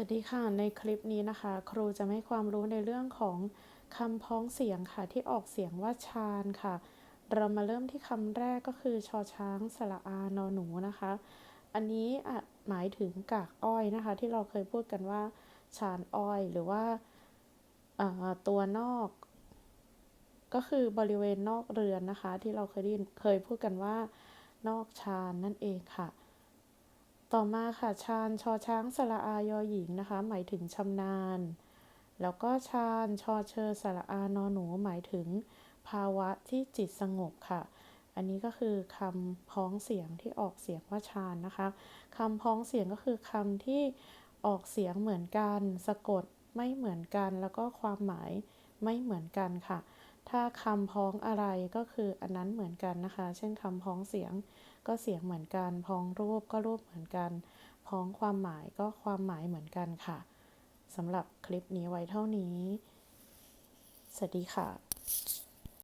วัสดีค่ะ ในคลิปนี้นะคะ ครูจะให้ความรู้ในเรื่องของคำพ้องเสียงค่ะ ที่ออกเสียงว่าชาญค่ะ เรามาเริ่มที่คำแรกก็คือชอช้างสระอานอหนูนะคะ อันนี้หมายถึงกากอ้อยนะคะ ที่เราเคยพูดกันว่า ชานอ้อยหรือว่าาตัวนอก ก็คือบริเวณนอกเรือนนะคะ ที่เราเคยได้นเคยพูดกันว่านอกชานนั่นเองค่ะ ต่อมาค่ะชาญชอช้างสระอายอหญิงนะคะ หมายถึงชำนาญ แล้วก็ชาญชอเชอสระอานอหนูหมายถึงภาวะที่จิตสงบค่ะ อันนี้ก็คือคำพ้องเสียงที่ออกเสียงว่าชาญนะคะคำพ้องเสียงก็คือคำที่ออกเสียงเหมือนกัน สะกดไม่เหมือนกัน แล้วก็ความหมายไม่เหมือนกันค่ะ ถ้าคำพ้องอะไรก็คืออันนั้นเหมือนกันนะคะ เช่นคำพ้องเสียงก็เสียงเหมือนกัน พ้องรูปก็รูปเหมือนกัน พ้องความหมายก็ความหมายเหมือนกันค่ะสำหรับคลิปนี้ไว้เท่านี้ สวัสดีค่ะ